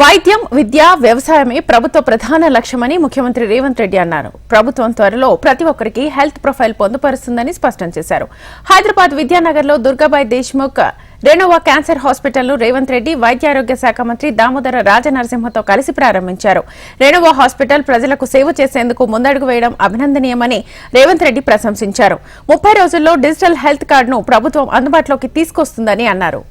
వైద్యం విద్య వ్యవసాయమే ప్రభుత్వ ప్రధాన లక్ష్యమని ముఖ్యమంత్రి రేవంత్ రెడ్డి అన్నారు. ప్రభుత్వం త్వరలో ప్రతి ఒక్కరికి హెల్త్ ప్రొఫైల్ పొందుపరుస్తుందని స్పష్టం చేశారు. హైదరాబాద్ విద్యానగర్లో దుర్గాబాయ్ దేశ్ముఖ్ రెనోవా క్యాన్సర్ హాస్పిటల్ను రేవంత్ రెడ్డి వైద్యారోగ్య శాఖ మంత్రి దామోదర రాజనరసింహతో కలిసి ప్రారంభించారు. రెనోవా హాస్పిటల్ ప్రజలకు సేవ చేసేందుకు ముందడుగు వేయడం అభినందనీయమని రేవంత్ రెడ్డి ప్రశంసించారు. ముప్పై రోజుల్లో డిజిటల్ హెల్త్ కార్డును ప్రభుత్వం అందుబాటులోకి తీసుకొస్తుందని అన్నారు.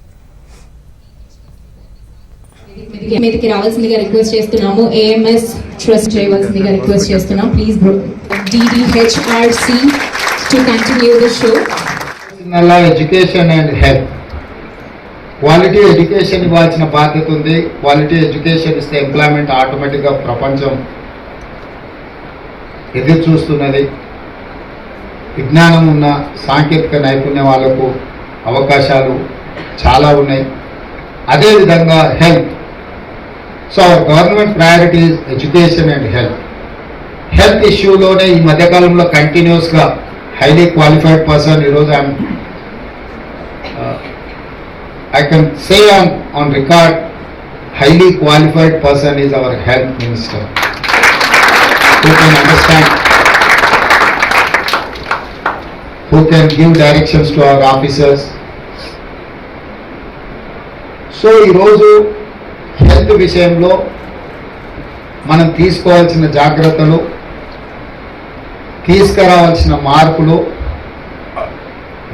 మీదకి- రావాల్సిందిగా రిక్వెస్ట్ చేస్తున్నాము. ఏఎంఎస్ ట్రస్ట్ చేయవలసిందిగా రిక్వెస్ట్ చేస్తున్నాం. Please DDHRC to continue the show నల్లా education and health quality education ఇవ్వాల్సిన బాధ్యత ఉంది. క్వాలిటీ ఎడ్యుకేషన్ ఇస్తే ఎంప్లాయ్మెంట్ ఆటోమేటిక్గా ప్రపంచం. ఎదురు చూస్తున్నది. విజ్ఞానం ఉన్న సాంకేతిక నైపుణ్యం వాళ్ళకు అవకాశాలు చాలా ఉన్నాయి. అదేవిధంగా health. So government priority education and health. Health ఇష్యూలోనే ఈ మధ్యకాలంలో కంటిన్యూస్గా హైలీ క్వాలిఫైడ్ పర్సన్ ఈరోజు I'm I can say on on record highly qualified person is our health minister. Who can understand, who can give directions to our officers. So ఈరోజు health విషయంలో మనం తీసుకోవాల్సిన జాగ్రత్తలు తీసుకురావాల్సిన మార్పులు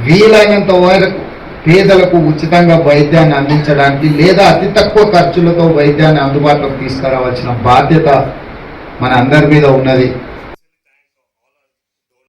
వీలైనంత వరకు పేదలకు ఉచితంగా వైద్యాన్ని అందించడానికి లేదా అతి తక్కువ ఖర్చులతో వైద్యాన్ని అందుబాటులోకి తీసుకురావాల్సిన బాధ్యత మన అందరి మీద ఉన్నది.